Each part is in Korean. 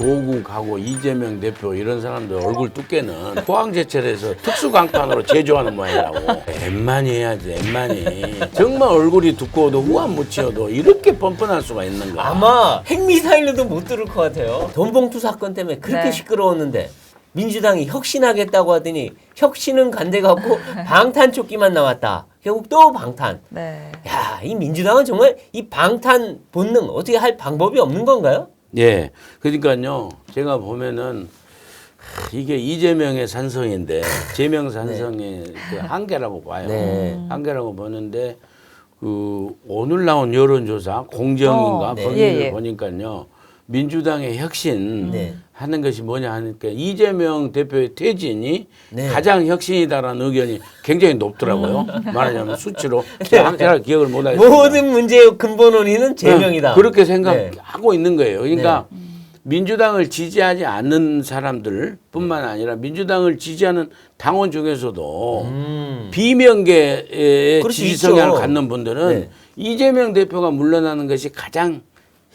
조국 하고 이재명 대표 이런 사람들 얼굴 두께는 포항제철에서 특수강판으로 제조하는 모양이라고 엠만이 해야지 엠만이 정말 얼굴이 두꺼워도 후안 묻혀도 이렇게 뻔뻔할 수가 있는가 아마 핵미사일로도 못 들을 것 같아요. 돈봉투 사건 때문에 그렇게 네. 시끄러웠는데 민주당이 혁신하겠다고 하더니 혁신은 간대 갖고 방탄조끼만 나왔다. 결국 또 방탄. 네. 야, 이 민주당은 정말 이 방탄 본능 어떻게 할 방법이 없는 건가요? 예 그러니까요 제가 보면은 하, 이게 이재명의 산성인데 재명 산성의 그 한계라고 봐요 네. 한계라고 보는데 그 오늘 나온 여론조사 공정인가 어, 네. 거기를 예, 예. 보니까요 민주당의 혁신 네. 하는 것이 뭐냐 하니까 이재명 대표의 퇴진이 네. 가장 혁신이다라는 의견이 굉장히 높더라고요. 음. 말하자면 수치로 네. 제가 잘 기억을 못 하겠습니다. 모든 문제의 근본 원인은 재명이다. 네, 그렇게 네. 생각하고 있는 거예요. 그러니까 민주당을 지지하지 않는 사람들뿐만 아니라 민주당을 지지하는 당원 중에서도 음. 비명계의 지지. 성향을 갖는 분들은 네. 이재명 대표가 물러나는 것이 가장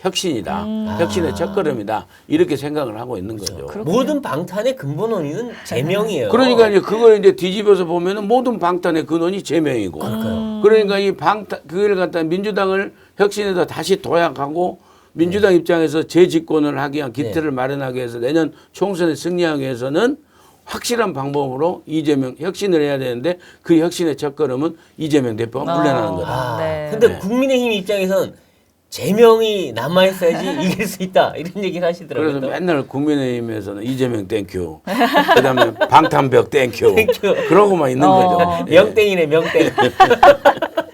혁신이다. 음. 혁신의 첫걸음이다. 이렇게 생각을 하고 있는 거죠. 그렇군요. 모든 방탄의 근본 원인은 재명이에요. 그러니까 이제 그걸 이제 뒤집어서 보면은 모든 방탄의 근원이 재명이고. 그러니까요. 그러니까 이 방탄 그걸 갖다 민주당을 혁신에서 다시 도약하고 민주당 네. 입장에서 재집권을 하기 위한 기틀을 마련하기 위해서 내년 총선에 승리하기 위해서는 확실한 방법으로 이재명 혁신을 해야 되는데 그 혁신의 첫걸음은 이재명 대표가 물러나는 거다. 아, 네. 근데 네. 국민의힘 입장에선 재명이 남아 있어야지 이길 수 있다 이런 얘기를 하시더라고요. 그래서 또. 맨날 국민의힘에서는 이재명 땡큐, 그다음에 방탄벽 땡큐, 땡큐. 그러고만 있는 어. 거죠. 예. 명땡이네 명땡.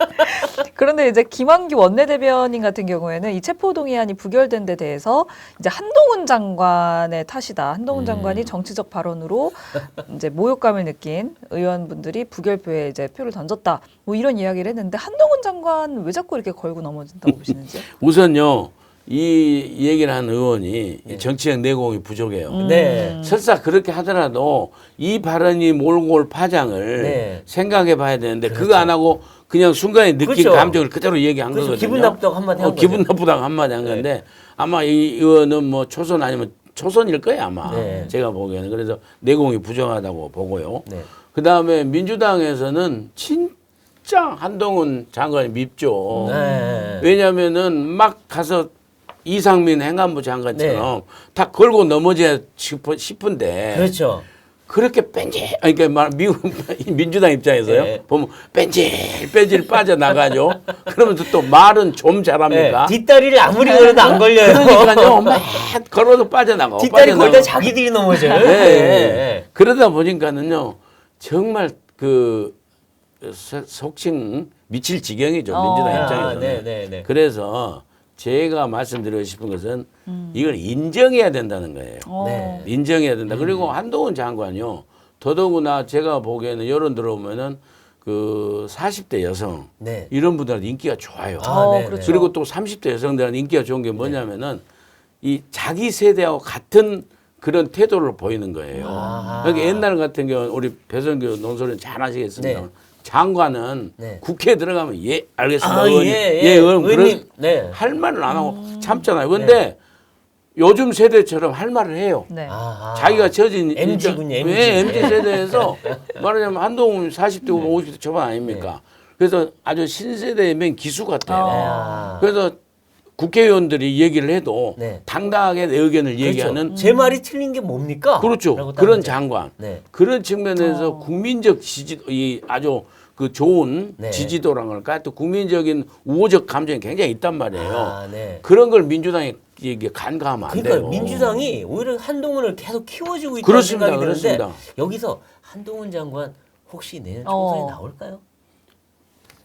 그런데 이제 김한기 원내대변인 같은 경우에는 이 체포동의안이 부결된 데 대해서 이제 한동훈 장관의 탓이다. 한동훈 음. 장관이 정치적 발언으로 이제 모욕감을 느낀 의원분들이 부결표에 이제 표를 던졌다. 뭐 이런 이야기를 했는데 한동훈 장관 왜 자꾸 이렇게 걸고 넘어진다고 보시는지? 우선요 이 얘기를 한 의원이 네. 정치적 내공이 부족해요. 음. 네. 설사 그렇게 하더라도 이 발언이 몰고 올 파장을 네. 생각해 봐야 되는데 그거 그렇죠. 안 하고 그냥 순간에 느낀 그렇죠. 감정을 그대로 얘기한 그래서 거거든요. 기분 나쁘다고 한마디 한 어, 기분 거죠. 나쁘다고 한마디 한 네. 건데 아마 이 의원은 뭐 초선 아니면 초선일 거예요 아마 네. 제가 보기에는 그래서 내공이 부족하다고 보고요. 네. 그 다음에 민주당에서는 진짜 한동훈 장관이 밉죠. 네. 왜냐하면은 막 가서 이상민 행안부 장관처럼 다 걸고 넘어져야 싶어- 싶은데 그렇죠. 그렇게 뺀질 그러니까 말 미국 민주당 입장에서요 네. 보면 뺀질 뺀질 빠져 나가죠. 그러면서 또 말은 좀 네. 잘합니까? 뒷다리를 아무리 걸어도 안 걸려요. 그러니까요 막 걸어도 빠져 나가. 뒷다리 빠져나가고. 걸다 자기들이 넘어져요. 네. 네. 그러다 보니까는요 정말 그 서- 속칭 미칠 지경이죠 어. 민주당 아, 입장에서는. 네, 네, 네. 그래서 제가 말씀드리고 싶은 것은 음. 이걸 인정해야 된다는 거예요. 어. 네. 인정해야 된다. 그리고 한동훈 장관요. 더더구나 제가 보기에는 여론 들어오면은 그 40대 여성 네. 이런 분들한테 인기가 좋아요. 아, 어, 네, 그렇죠. 그리고 또 30대 여성들한테 인기가 좋은 게 뭐냐면은 이 자기 세대하고 같은 그런 태도를 보이는 거예요. 아. 그러니까 옛날 같은 경우는 우리 배성규 논설은 잘 아시겠습니다. 네. 장관은 네. 국회에 들어가면 예 알겠습니다. 아, 의원님. 예, 예. 의원 그런 의원님. 네. 할 말을 안 하고 참잖아요. 근데 요즘 세대처럼 할 말을 해요. 네. 아하. 자기가 처진 MG 군요, 일정- MG. 네, MZ 세대에서 말하자면 한동훈 40대고 50대 초반 아닙니까? 그래서 아주 신세대의 맨 기수 같아요. 어. 아. 그래서 국회의원들이 얘기를 해도 네. 당당하게 내 의견을 그렇죠. 얘기하는 제 말이 틀린 게 뭡니까? 그렇죠. 라고 그런 따지죠. 장관. 네. 그런 측면에서 어. 국민적 지지, 이 아주 그 좋은 네. 지지도란 걸까? 또 국민적인 우호적 감정이 굉장히 있단 말이에요. 아, 네. 그런 걸 민주당이 이게 간과하면 안 그러니까 돼요. 민주당이 오히려 한동훈을 계속 키워주고 있다는 그렇습니다. 생각이 드는데 그렇습니다. 여기서 한동훈 장관 혹시 내년 어. 총선에 나올까요?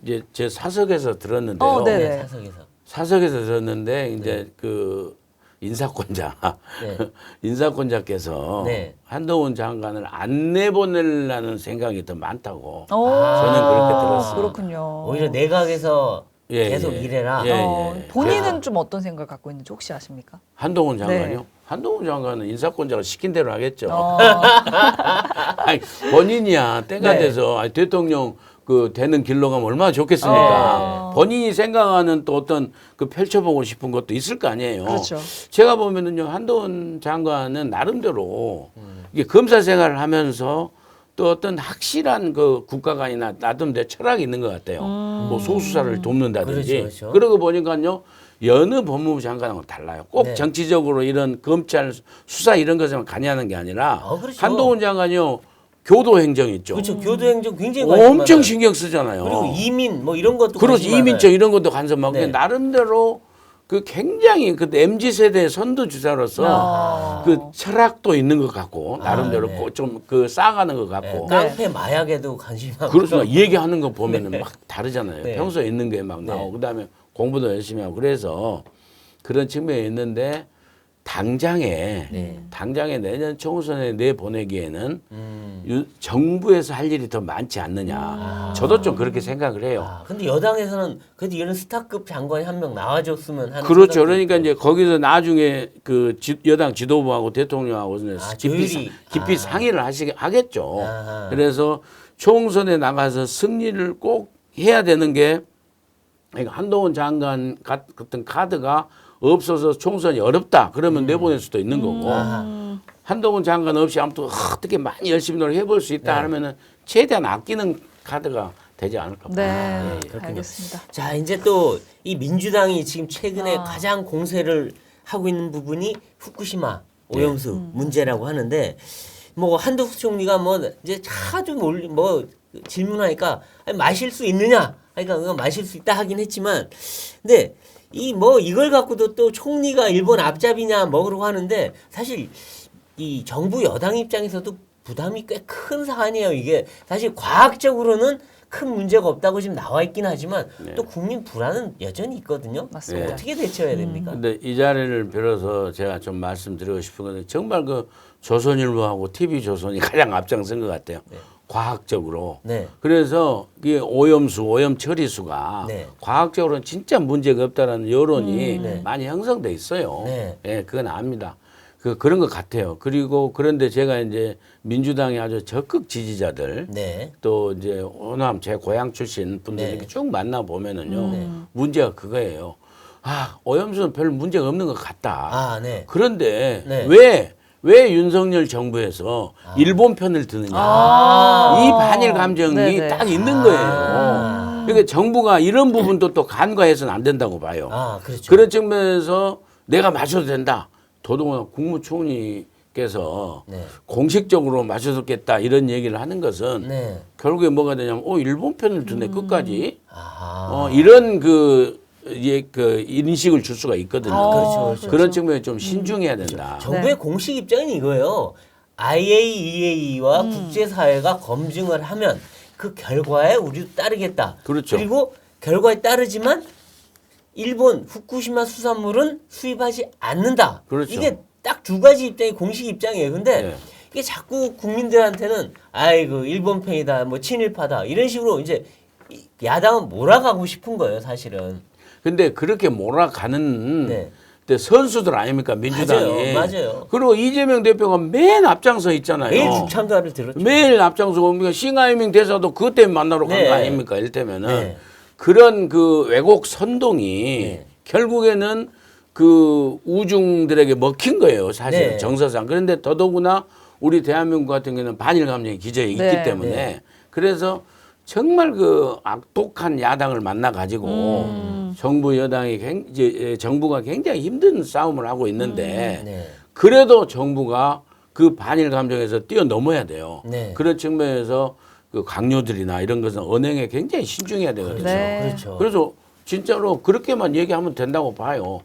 이제 제 사석에서 들었는데요. 어, 네. 네, 사석에서. 사석에서 들었는데 이제 그 인사권자 네. 인사권자께서 네. 한동훈 장관을 안 내보내려는 생각이 더 많다고. 어. 저는 그렇게 들었어요. 그렇군요. 오히려 내각에서 예, 계속 예. 일해라. 예, 어, 예. 본인은 좀 어떤 생각을 갖고 있는지 혹시 아십니까? 한동훈 장관이요? 네. 한동훈 장관은 인사권자가 시킨 대로 하겠죠. 어. 아니, 본인이야 때가 네. 돼서 아니, 대통령 그 되는 길로 가면 얼마나 좋겠습니까? 어. 본인이 생각하는 또 어떤 그 펼쳐보고 싶은 것도 있을 거 아니에요. 그렇죠. 제가 보면은요 한동훈 장관은 나름대로 음. 이게 검사 생활을 하면서 또 어떤 확실한 그 국가관이나 나름대로 철학이 있는 것 같아요. 뭐 소수사를 돕는다든지. 음. 그렇죠, 그렇죠. 그러고 보니까요 여느 법무부 장관하고 달라요. 꼭 네. 정치적으로 이런 검찰 수사 이런 것에만 관여하는 게 아니라 아, 그렇죠. 한동훈 장관이요 교도 행정 있죠. 그렇죠. 교도 행정 굉장히 관심 엄청 많아요. 신경 쓰잖아요. 그리고 이민 뭐 이런 것도 관심 이민청 많아요. 이런 것도 간섭하고 네. 나름대로 그 굉장히 그 mz 세대 선두 주자로서 아. 그 철학도 있는 것 같고 나름대로 네. 좀 그 쌓아가는 것 네, 같고 깡패 마약에도 관심이 많고 그렇습니다. 얘기하는 거 보면은 막 다르잖아요. 네. 평소에 있는 게 막 나오고 그다음에 공부도 열심히 하고 그래서 그런 측면이 있는데 당장에 네. 당장에 내년 총선에 내 보내기에는 음. 유- 정부에서 할 일이 더 많지 않느냐. 저도 좀 그렇게 생각을 해요. 아, 근데 여당에서는 그래도 이런 스타급 장관이 한 명 나와줬으면 하는 그렇죠. 그러니까 있고. 이제 거기서 나중에 그 지- 여당 지도부하고 대통령하고 아, 깊이. 사- 깊이 아. 상의를 하시, 하겠죠. 아하. 그래서 총선에 나가서 승리를 꼭 해야 되는 게 그러니까 한동훈 장관 같- 같은 카드가 없어서 총선이 어렵다. 그러면 음. 내보낼 수도 있는 거고 음. 한동훈 장관 없이 아무튼 어떻게 많이 열심히 노력해 볼 수 있다 네. 하면은 최대한 아끼는 카드가 되지 않을까. 네, 아, 네, 그렇군요. 알겠습니다. 자 이제 또 이 민주당이 지금 최근에 아. 가장 공세를 하고 있는 부분이 후쿠시마 오염수 음. 문제라고 하는데 뭐 한덕수 총리가 뭐 이제 하도 몰리 뭐 질문하니까 아니, 마실 수 있느냐 그러니까 그거 마실 수 있다 하긴 했지만 근데 이 뭐 이걸 갖고도 또 총리가 일본 앞잡이냐 뭐 그러고 하는데 사실 이 정부 여당 입장에서도 부담이 꽤 큰 사안이에요. 이게 사실 과학적으로는 큰 문제가 없다고 지금 나와 있긴 하지만 또 국민 불안은 여전히 있거든요. 맞습니다. 네. 어떻게 대처해야 됩니까? 근데 이 자리를 빌어서 제가 좀 말씀드리고 싶은 것은 정말 그 조선일보하고 TV조선이 가장 앞장선 것 같아요. 과학적으로. 네. 그래서 이게 오염수, 오염 처리수가 네. 과학적으로는 진짜 문제가 없다라는 여론이 네. 많이 형성돼 있어요. 네. 예, 그건 압니다. 그 그런 것 같아요. 그리고 그런데 제가 이제 민주당의 아주 적극 지지자들 네. 또 이제 호남 제 고향 출신 분들 네. 이렇게 쭉 만나 보면은요 네. 문제가 그거예요. 아 오염수는 별 문제가 없는 것 같다. 아, 네. 그런데 네. 왜 왜 윤석열 정부에서 일본 편을 드느냐? 아. 이 반일 감정이 네네. 딱 있는 아. 거예요. 그러니까 정부가 이런 부분도 또 간과해서는 안 된다고 봐요. 아, 그렇죠. 그런 측면에서 내가 마셔도 된다. 더더구나 국무총리께서 네. 공식적으로 마셔줬겠다 이런 얘기를 하는 것은 네. 결국에 뭐가 되냐면 어 일본 편을 드네 끝까지 아하. 어 이런 그, 예, 그 인식을 줄 수가 있거든요. 어, 그렇죠, 그렇죠. 그런 측면에 좀 신중해야 된다. 정부의 네. 공식 입장은 이거예요. IAEA와 국제사회가 검증을 하면 그 결과에 우리도 따르겠다. 그렇죠. 그리고 결과에 따르지만 일본 후쿠시마 수산물은 수입하지 않는다. 그렇죠. 이게 딱 두 가지 입장이 공식 입장이에요. 근데 네. 이게 자꾸 국민들한테는 아이고 일본 편이다, 뭐 친일파다 이런 식으로 이제 이- 야당은 몰아가고 싶은 거예요, 사실은. 근데 그렇게 몰아가는 네. 때 선수들 아닙니까 민주당이. 맞아요, 맞아요. 그리고 이재명 대표가 맨 앞장서 있잖아요. 매일 죽창가를 들었죠. 매일 앞장서고 우리가 싱하이밍 대사도 그것 때문에 만나러 간 네. 거 아닙니까? 이를테면은 네. 그런 그 왜곡 선동이 네. 결국에는 그 우중들에게 먹힌 거예요, 사실 네. 정서상. 그런데 더더구나 우리 대한민국 같은 경우는 반일 감정이 기저에 있기 네. 때문에 네. 그래서 정말 그 악독한 야당을 만나 가지고 음. 정부 여당이 굉- 이제 정부가 굉장히 힘든 싸움을 하고 있는데 네. 그래도 정부가 그 반일 감정에서 뛰어넘어야 돼요. 네. 그런 측면에서 그 강요들이나 이런 것은 언행에 굉장히 신중해야 되거든요. 네. 그렇죠. 그래서 진짜로 그렇게만 얘기하면 된다고 봐요.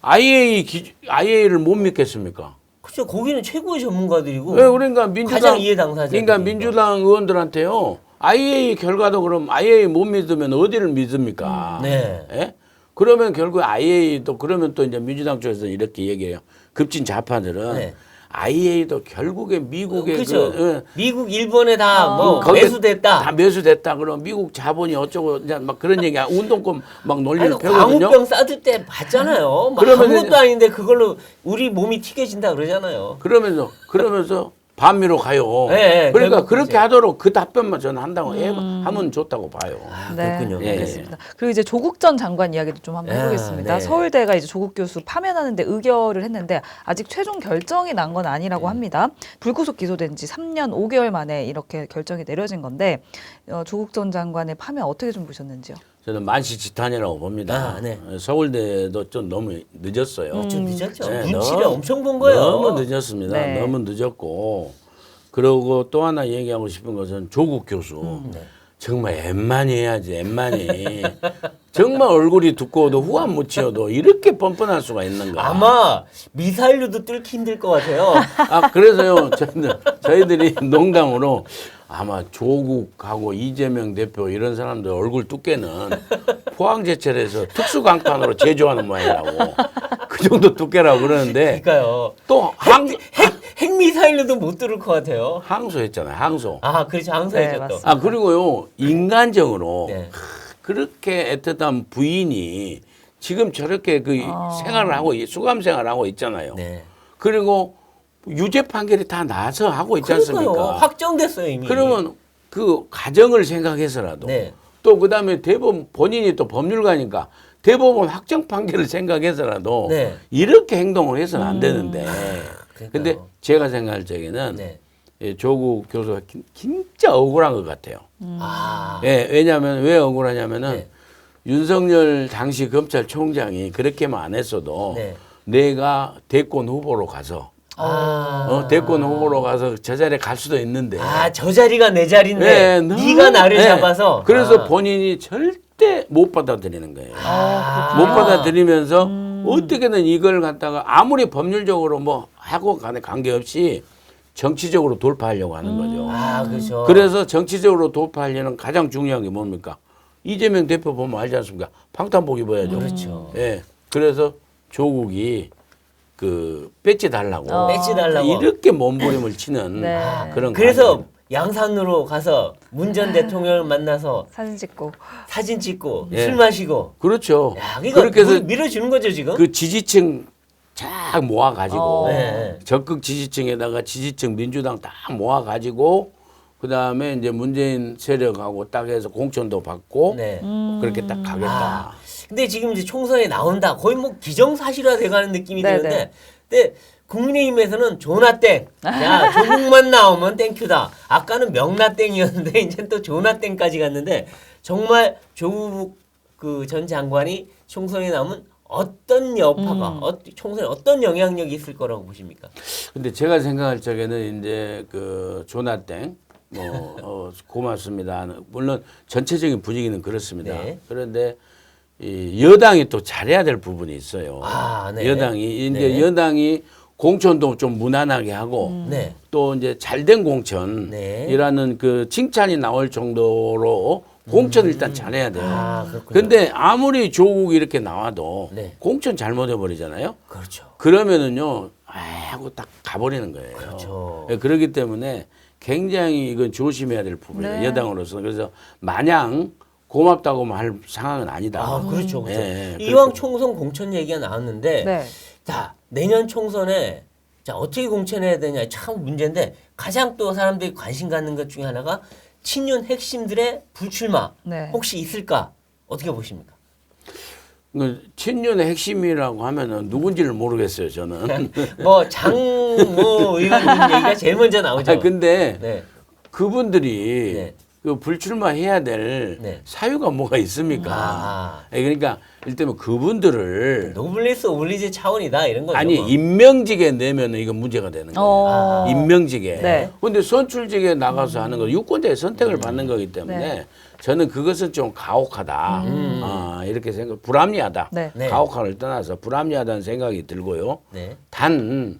IA 기, IA를 못 믿겠습니까? 그렇죠. 거기는 최고의 전문가들이고 왜 그러니까 민주당 가장 이해 당사자. 그러니까 민주당 의원들한테요. IA 결과도 그럼 IA 못 믿으면 어디를 믿습니까? 네. 예? 그러면 결국 IA도 그러면 또 이제 민주당 쪽에서 이렇게 얘기해요. 급진 좌파들은 네. IA도 결국에 미국의 그렇죠. 그, 예, 미국, 일본에 다뭐 거기에 매수됐다. 다 매수됐다. 그럼 미국 자본이 어쩌고 이제 막 그런 얘기, 운동권 막 아니, 논리를 그 펴거든요. 광우병 싸줄 때 봤잖아요. 막 그러면 아무것도 아닌데 그걸로 우리 몸이 튀겨진다 그러잖아요. 그러면서 그러면서 반미로 가요. 예, 예, 그러니까 결국 그렇게 이제. 하도록 그 답변만 저는 한다고 해- 하면 좋다고 봐요. 아, 네, 그렇군요. 예, 예. 알겠습니다. 그리고 이제 조국 전 장관 이야기도 좀 한번 아, 해보겠습니다. 네. 서울대가 이제 조국 교수 파면하는데 의결을 했는데 아직 최종 결정이 난 건 아니라고 네. 합니다. 불구속 기소된 지 3년 5개월 만에 이렇게 결정이 내려진 건데 어, 조국 전 장관의 파면 어떻게 좀 보셨는지요? 저는 만시지탄이라고 봅니다. 아, 네. 서울대도 좀 너무 늦었어요. 좀 늦었죠. 네, 눈치를 너무- 엄청 본 거예요. 너무 늦었습니다. 네. 너무 늦었고 그리고 또 하나 얘기하고 싶은 것은 조국 교수 네. 정말 엠만이 해야지 엠만이 정말 얼굴이 두꺼워도 후안 묻혀도 이렇게 뻔뻔할 수가 있는가? 아마 미사일로도 뚫기 힘들 것 같아요. 아 그래서요 저희들 저희들이 농담으로 아마 조국하고 이재명 대표 이런 사람들 얼굴 두께는 포항제철에서 특수 강판으로 제조하는 모양이라고 그 정도 두께라고 그러는데 그러니까요. 또항 핵, 핵 미사일로도 못 뚫을 것 같아요. 항소했잖아요 항소. 아, 그렇죠. 네, 항소했죠 또. 맞습니다. 아 그리고요 인간적으로 네. 그렇게 애틋한 부인이 지금 저렇게 그 생활을 하고 있- 수감 생활을 하고 있잖아요. 네. 그리고 유죄 판결이 다 나서 하고 있지 그러니까요. 않습니까? 확정됐어요 이미. 그러면 그 가정을 생각해서라도 네. 또 그다음에 대법원 본인이 또 법률가니까 대법원 확정 판결을 생각해서라도 네. 이렇게 행동을 해서는 안 되는데 그러니까요. 근데 제가 생각할 적에는 네. 예, 조국 교수가 긴- 진짜 억울한 것 같아요. 아. 예, 왜냐하면 왜 억울하냐면은 네. 윤석열 당시 검찰총장이 그렇게만 안 했어도 네. 내가 대권 후보로 가서 아. 어, 대권 후보로 가서 저 자리에 갈 수도 있는데 아, 저 자리가 내 자리인데 네, 너무- 네가 나를 네. 잡아서 그래서 아. 본인이 절대 못 받아들이는 거예요. 아. 못 받아들이면서 음. 어떻게든 이걸 갖다가 아무리 법률적으로 뭐 하고 간에 관계없이 정치적으로 돌파하려고 하는 거죠. 아, 그렇죠. 그래서 정치적으로 돌파하려는 가장 중요한 게 뭡니까? 이재명 대표 보면 알지 않습니까? 방탄복 입어야죠. 그렇죠. 예. 그래서 조국이 그 배지 달라고 어. 배지 달라고. 이렇게 몸부림을 치는 네. 그런 그래서 과정. 양산으로 가서 문 전 대통령을 만나서 사진 찍고 사진 찍고 예. 술 마시고 그렇죠. 야, 그러니까 그렇게 해서 물- 밀어주는 거죠 지금. 그 지지층 쫙 모아가지고 어. 네. 적극 지지층에다가 지지층 민주당 딱 모아가지고 그 다음에 이제 문재인 세력하고 딱 해서 공천도 받고 네. 그렇게 딱 가겠다. 근데 지금 이제 총선에 나온다. 거의 뭐 기정사실화 돼가는 느낌이 네네. 드는데, 근데 국민의힘에서는 조나땡, 야 조국만 나오면 땡큐다. 아까는 명나땡이었는데 이제 또 조나땡까지 갔는데 정말 조국 그 전 장관이 총선에 나오면 어떤 여파가, 어, 총선에 어떤 영향력이 있을 거라고 보십니까? 근데 제가 생각할 적에는 이제 그 조나땡 뭐 어, 고맙습니다. 물론 전체적인 분위기는 그렇습니다. 네. 그런데 이 여당이 또 잘해야 될 부분이 있어요. 아, 네. 여당이 이제 네. 여당이 공천도 좀 무난하게 하고 네. 또 이제 잘된 공천이라는 네. 그 칭찬이 나올 정도로 공천을 일단 잘해야 돼요. 아, 그렇군요. 근데 아무리 조국이 이렇게 나와도 네. 공천 잘못해 버리잖아요. 그렇죠. 그러면은요, 아 하고 딱 가버리는 거예요. 그렇죠. 예, 그렇기 때문에 굉장히 이건 조심해야 될 부분이에요. 네. 여당으로서. 그래서 마냥 고맙다고 할 상황은 아니다. 아, 그렇죠. 그렇죠. 예, 예, 이왕 그렇게. 총선 공천 얘기가 나왔는데 네. 자 내년 총선에 자 어떻게 공천해야 되냐 참 문제인데 가장 또 사람들이 관심 갖는 것 중에 하나가 친윤 핵심들의 불출마 네. 혹시 있을까 어떻게 보십니까? 그 친윤의 핵심이라고 하면은 누군지를 모르겠어요. 저는. 뭐 장모 의원님 얘기가 제일 먼저 나오죠. 아, 근데 네. 그분들이 네. 그 불출마해야 될 네. 사유가 뭐가 있습니까? 아. 예, 그러니까 일테면 그분들을 노블리스 오블리제 차원이다 이런 거죠. 아니 뭐. 임명직에 내면 은 이건 문제가 되는 거예요. 어. 아. 임명직에. 네. 근데 선출직에 나가서 하는 거 유권자의 선택을 음. 받는 거기 때문에 네. 저는 그것은 좀 가혹하다. 음. 아, 이렇게 생각, 불합리하다. 네. 네. 가혹함을 떠나서 불합리하다는 생각이 들고요. 네. 단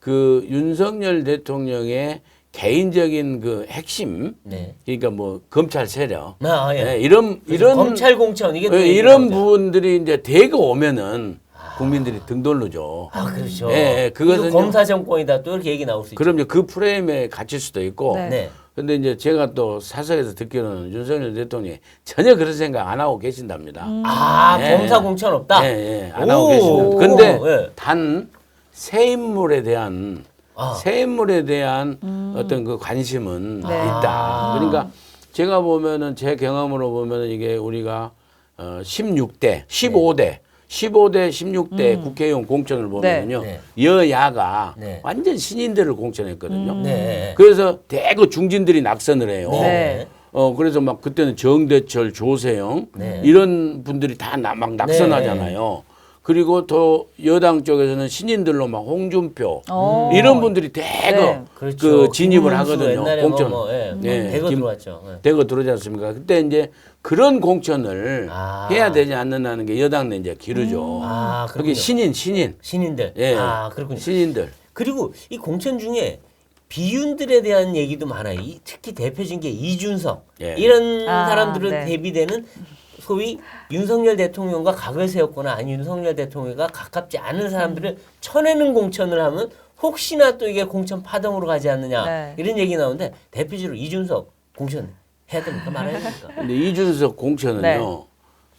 그 윤석열 대통령의 개인적인 그 핵심, 네. 그러니까 뭐 검찰 세력, 아, 예. 예, 이런 이런 검찰 공천 이게 또 예, 얘기가 이런 나오죠. 부분들이 이제 대거 오면은 국민들이 등 돌르죠. 아 그렇죠. 예, 예, 그것은요. 이거 검사 정권이다 또 이렇게 얘기 나올 수 있죠. 그럼요. 그 프레임에 갇힐 수도 있고. 네. 네. 근데 이제 제가 또 사석에서 듣기로는 윤석열 대통령이 전혀 그런 생각 안 하고 계신답니다. 아 예. 검사 공천 없다. 예, 예, 안 하고 오. 계신다. 근데 오, 예. 단 새 인물에 대한 아. 세물에 대한 어떤 그 관심은 네. 있다. 아. 그러니까 제가 보면은 제 경험으로 보면은 이게 우리가 어 16대, 15대, 15대, 16대 국회의원 공천을 보면요. 네. 여야가 네. 완전 신인들을 공천했거든요. 네. 그래서 대거 중진들이 낙선을 해요. 네. 어 그래서 막 그때는 정대철, 조세영 네. 이런 분들이 다 막 낙선하잖아요. 그리고 또 여당 쪽에서는 신인들로 막 홍준표 어. 이런 분들이 대거 네. 그 그렇죠. 진입을 하거든요. 옛날에 공천. 뭐, 뭐, 예, 예, 대거 김- 들어왔죠. 예. 대거 들어오지 않습니까? 그때 이제 그런 공천을 아. 해야 되지 않는다는 게 여당 내 이제 기르죠. 아, 그게 그렇군요. 신인, 신인. 신인들. 예. 아, 그렇군요. 신인들. 그리고 이 공천 중에 비윤들에 대한 얘기도 많아요. 이- 특히 대표적인 게 이준석 예. 이런 아, 사람들은 네. 대비되는 소위 윤석열 대통령과 각을 세웠거나 아니 윤석열 대통령과 가깝지 않은 사람들을 쳐내는 공천을 하면 혹시나 또 이게 공천 파동으로 가지 않느냐 네. 이런 얘기 나오는데 대표적으로 이준석 공천 해야 됩니까 말아야 됩니까? 근데 이준석 공천은요. 네.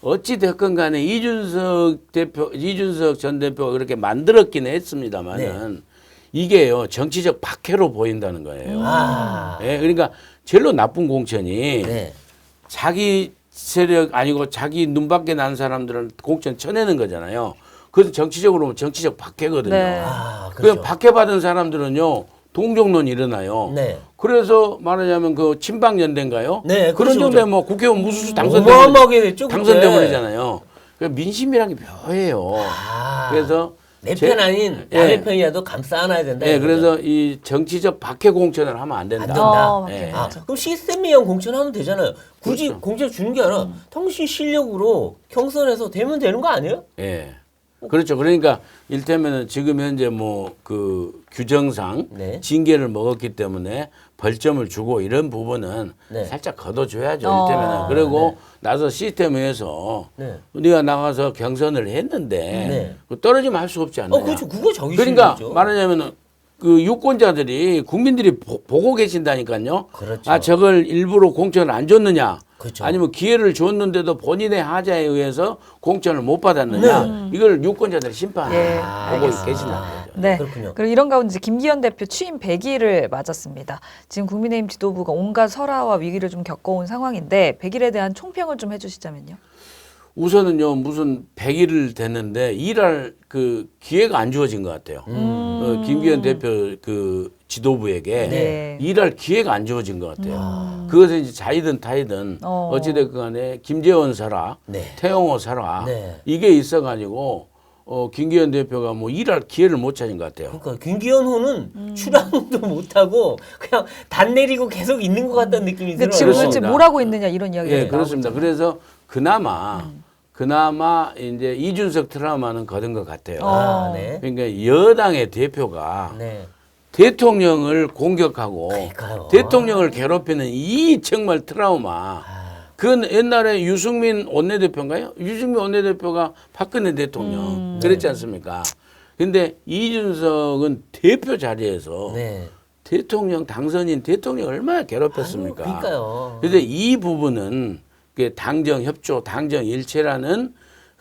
어찌 됐건 간에 이준석 대표, 이준석 전 대표가 그렇게 만들었긴 했습니다만은 이게요 정치적 박해로 보인다는 거예요. 아, 예, 그러니까 제일로 나쁜 공천이 네, 자기 세력 아니고 자기 눈밖에 난 사람들을 공천 쳐내는 거잖아요. 그래서 정치적으로 보면 정치적 박해거든요. 네. 아, 그 그렇죠. 박해받은 사람들은요 동정론이 일어나요. 네. 그래서 말하자면 그 친박 연대인가요? 네, 그런 그렇죠, 정도에 그렇죠. 뭐 국회의원 무수수 어마어마하게 됐죠. 그때. 당선돼 버리잖아요. 그 민심이란 게 묘해요. 아, 그래서 내 제- 편 아닌 예. 남의 편이라도 감싸 안아야 된다. 예, 이거죠. 그래서 이 정치적 박해 공천을 하면 안 된다. 안 된다. 어, 예. 아, 그럼 시스템이형 공천하면 되잖아요. 굳이 그렇죠. 공천 주는 게 아니라 당신 실력으로 경선에서 되면 되는 거 아니에요? 예. 그렇죠. 그러니까 일테면은 지금 현재 뭐 그 규정상 네. 징계를 먹었기 때문에 벌점을 주고 이런 부분은 네. 살짝 걷어줘야죠. 어. 일테면은 그리고 나서 시스템 에서 네. 네가 나가서 경선을 했는데 네. 그 떨어지면 할 수 없지 않느냐. 어, 그렇죠. 그거 자기 그러니까. 말하자면은 그 유권자들이 국민들이 보, 고 계신다니까요. 그렇죠. 아 저걸 일부러 공천을 안 줬느냐. 그렇죠. 아니면 기회를 줬는데도 본인의 하자에 의해서 공천을 못 받았느냐. 이걸 유권자들이 심판하고 예, 계신다는 거죠. 네. 그렇군요. 그리고 이런 가운데 이제 김기현 대표 취임 100일을 맞았습니다. 지금 국민의힘 지도부가 온갖 설화와 위기를 좀 겪어온 상황인데 100일에 대한 총평을 좀 해주시자면요. 우선은요 무슨 100일을 됐는데 일할 그 기회가 안 주어진 것 같아요. 음. 어, 김기현 대표 그 지도부에게 네. 일할 기회가 안 주어진 것 같아요. 그것은 이제 자이든 타이든 어. 어 찌됐건 간에 김재원 설화, 네. 태영호 설화 네. 이게 있어가지고 어, 김기현 대표가 뭐 일할 기회를 못 찾은 것 같아요. 그러니까 김기현 호는 음. 출항도 못하고 그냥 단 내리고 계속 있는 것 같다는 느낌이 근데 들어요. 지금 도대체 그렇습니다. 뭘 하고 있느냐 이런 이야기가 예, 나오고 그렇습니다. 그래서 그나마 음. 그나마 이제 이준석 트라우마는 거둔 것 같아요. 아, 어. 네. 그러니까 여당의 대표가 네. 대통령을 공격하고 그러니까요. 대통령을 괴롭히는 이 정말 트라우마. 아, 그건 옛날에 유승민 원내대표인가요? 유승민 원내대표가 박근혜 대통령 그랬지 않습니까? 근데 이준석은 대표 자리에서 네. 대통령 당선인 대통령 얼마나 괴롭혔습니까? 아유, 그러니까요. 근데 이 부분은 그 당정 협조, 당정 일체라는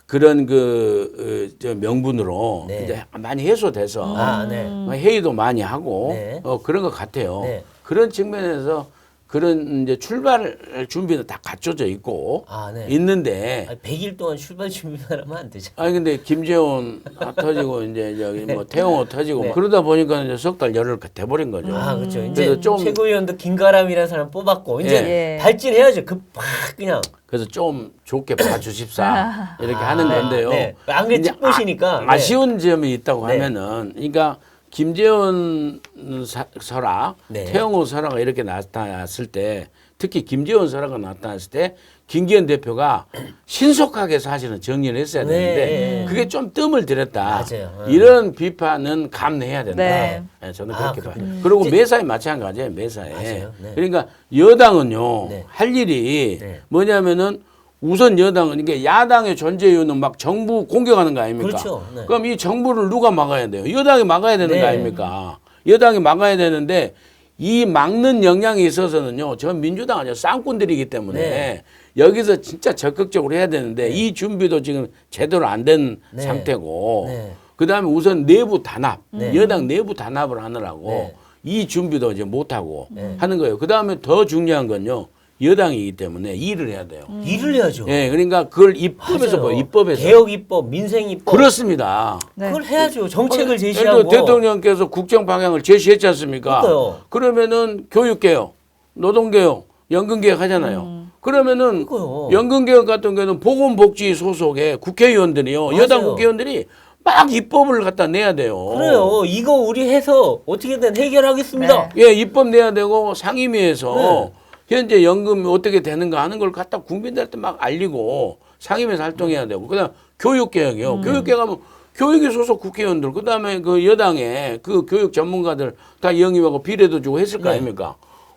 그런 그, 어, 저 명분으로 네. 이제 많이 해소돼서 아, 네. 뭐 회의도 많이 하고 네. 어, 그런 것 같아요. 네. 그런 측면에서 그런 이제 출발 준비는 다 갖춰져 있고 아, 네. 있는데 아니, 100일 동안 출발 준비만 하면 안 되죠. 아니 근데 김재원 터지고 이제 저기 뭐 태영호 터지고 네. 그러다 보니까 이제 석 달 열흘 돼버린 거죠. 아, 그렇죠. 음. 이제 좀 최고위원도 김가람이라는 사람 뽑았고 이제 예. 발진해야죠. 그팍 그냥 그래서 좀 좋게 봐주십사 이렇게 하는 네. 건데요. 네. 안 그래 이제 찍보시니까. 네. 아, 쉬운 점이 있다고 네. 하면은, 그러니까 김재원 사- 설화, 네. 태영호 설화가 이렇게 나타났을 때, 특히 김재원 설화가 나타났을 때, 김기현 대표가 신속하게 사실은 정리를 했어야 네. 되는데, 그게 좀 뜸을 들였다. 맞아요. 네. 이런 비판은 감내해야 된다. 네. 네, 저는 아, 그렇게 봐요. 그렇군요. 그리고 매사에 마찬가지예요, 매사에. 네. 그러니까 여당은요, 네. 할 일이 네. 뭐냐면은 우선 여당은 이게 야당의 존재 이유는 막 정부 공격하는 거 아닙니까? 그렇죠. 네. 그럼 이 정부를 누가 막아야 돼요? 여당이 막아야 되는 네. 거 아닙니까? 여당이 막아야 되는데 이 막는 역량이 있어서는요. 전 민주당 아니요 쌍꾼들이기 때문에 네. 여기서 진짜 적극적으로 해야 되는데 이 준비도 지금 제대로 안된 네. 상태고 네. 그다음에 우선 내부 단합, 네. 여당 내부 단합을 하느라고 네. 이 준비도 이제 못 하고 네. 하는 거예요. 그다음에 더 중요한 건요. 여당이기 때문에 일을 해야 돼요. 일을 해야죠. 예, 그러니까 그걸 입법에서 맞아요. 뭐 입법에서 개혁 입법, 민생 입법. 그렇습니다. 네. 그걸 해야죠. 정책을 예를 제시하고. 들어 대통령께서 국정 방향을 제시했지 않습니까? 그러니까요. 그러면은 교육개혁, 노동개혁, 연금개혁 하잖아요. 그러면은 그러니까요. 연금개혁 같은 경우는 보건복지 소속의 국회의원들이요, 맞아요. 여당 국회의원들이 막 입법을 갖다 내야 돼요. 그래요. 이거 우리 해서 어떻게든 해결하겠습니다. 네. 예, 입법 내야 되고 상임위에서 네. 현재 연금이 어떻게 되는가 하는 걸 갖다 국민들한테 막 알리고 상임위에서 활동해야 되고 그다음 교육개혁이요. 음. 교육개혁하면 교육에 소속 국회의원들 그다음에 그 여당의 그 교육 전문가들 다 영입하고 비례도 주고 했을 거 네. 아닙니까?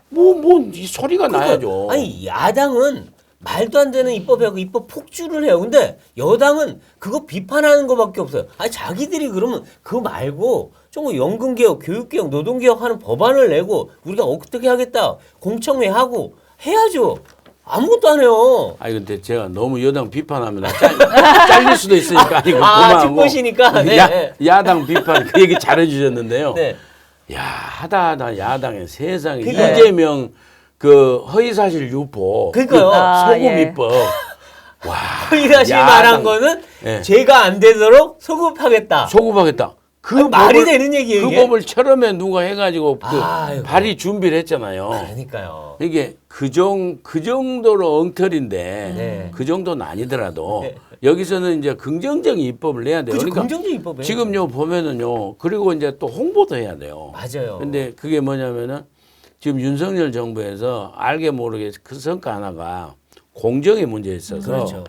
뭐 뭐 이 소리가 나야죠. 아니 야당은 말도 안 되는 입법하고 입법 폭주를 해요. 근데 여당은 그거 비판하는 것밖에 없어요. 아니 자기들이 그러면 그거 말고 좀 연금개혁, 교육개혁, 노동개혁 하는 법안을 내고 우리가 어떻게 하겠다 공청회 하고 해야죠. 아무것도 안 해요. 아니 근데 제가 너무 여당 비판하면 나 짤, 잘릴 수도 있으니까 아니고 아, 뒷보시니까? 네. 야, 야당 비판 그 얘기 잘해주셨는데요. 네. 야 하다 하다 야당의 세상에 그러니까요. 이재명 그 허위사실 유포 그러니까요. 그 아, 소금 예. 입법 와 허위사실 야당. 말한 거는 예. 죄가 안 되도록 소급하겠다. 소급하겠다. 그 아니, 말이 되는 얘기예요, 그 이게? 법을 처음에 누가 해가지고 그 아이고. 발의 준비를 했잖아요. 그러니까요. 이게 그정 그 정도로 엉터리인데 네. 그 정도는 아니더라도 네. 여기서는 이제 긍정적인 입법을 내야 돼요. 그죠, 그러니까 긍정적 입법에 지금요 보면은요 그리고 이제 또 홍보도 해야 돼요. 맞아요. 근데 그게 뭐냐면은 지금 윤석열 정부에서 알게 모르게 그 성과 하나가 공정의 문제에 있어서 그렇죠.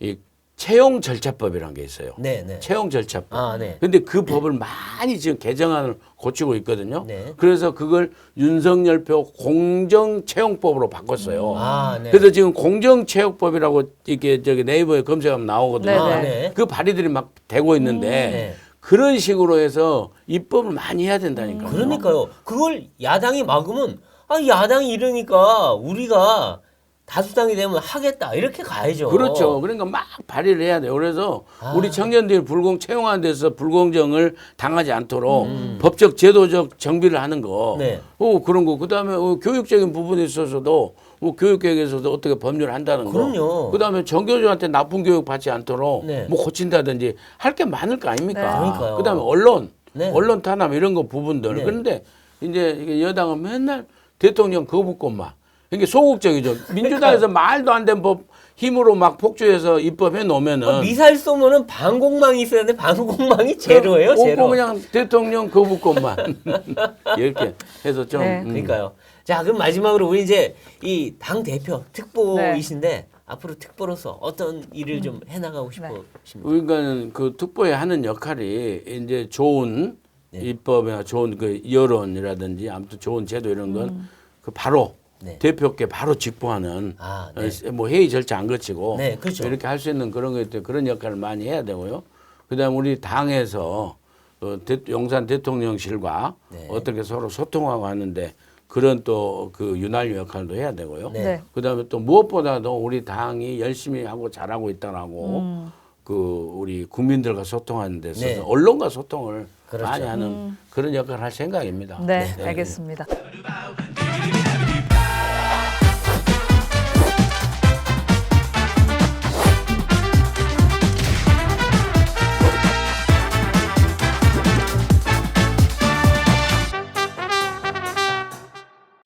이 채용 절차법이라는 게 있어요. 네, 네. 채용 절차법. 아, 네. 근데 그 법을 많이 지금 개정안을 고치고 있거든요. 네. 그래서 그걸 윤석열표 공정 채용법으로 바꿨어요. 아, 네. 그래서 지금 공정 채용법이라고 이렇게 저기 네이버에 검색하면 나오거든요. 네, 아, 네. 네. 그 발의들이 막 되고 있는데 네. 그런 식으로 해서 입법을 많이 해야 된다니까요. 그러니까요. 그걸 야당이 막으면 아 야당이 이러니까 우리가 다수당이 되면 하겠다 이렇게 가야죠. 그렇죠. 그러니까 막 발의를 해야 돼요. 그래서 아. 우리 청년들이 불공 채용하는 데서 불공정을 당하지 않도록 음. 법적 제도적 정비를 하는 거. 네. 어 그런 거. 그다음에 어, 교육적인 부분에 있어서도 뭐 교육계획에서도 어떻게 법률을 한다는 거. 그럼요. 그다음에 정교조한테 나쁜 교육 받지 않도록 네. 뭐 고친다든지 할 게 많을 거 아닙니까? 네. 그러니까요. 그다음에 언론, 네. 언론 탄압 이런 거 부분들. 네. 그런데 이제 이게 여당은 맨날 대통령 거부권만. 이게 소극적이죠. 민주당에서 말도 안 되는 법 힘으로 막 폭주해서 입법해 놓으면은 어, 미사일 쏘면은 방공망이 있어야 돼. 방공망이 제로예요, 오고 제로. 그냥 대통령 거부권만 이렇게 해서 좀 네. 음. 그러니까요. 자, 그럼 마지막으로 우리 이제 이 당 대표 특보이신데 앞으로 특보로서 어떤 일을 좀 해나가고 싶으십니까? 그러니까는 그 특보에 하는 역할이 이제 좋은 네. 입법이나 좋은 그 여론이라든지 아무튼 좋은 제도 이런 건 그 바로 네. 대표께 바로 직보하는 아, 네. 어, 뭐 회의 절차 안 거치고 네, 그렇죠. 이렇게 할 수 있는 그런 것 때문에 그런 역할을 많이 해야 되고요. 그다음 에 우리 당에서 어, 대, 용산 대통령실과 네. 어떻게 서로 소통하고 하는데 그런 또 그 윤활유 역할도 해야 되고요. 네. 네. 그다음에 또 무엇보다도 우리 당이 열심히 하고 잘하고 있다라고 음. 그 우리 국민들과 소통하는 데 있어서 네. 언론과 소통을 그렇죠. 많이 하는 그런 역할을 할 생각입니다. 네, 알겠습니다.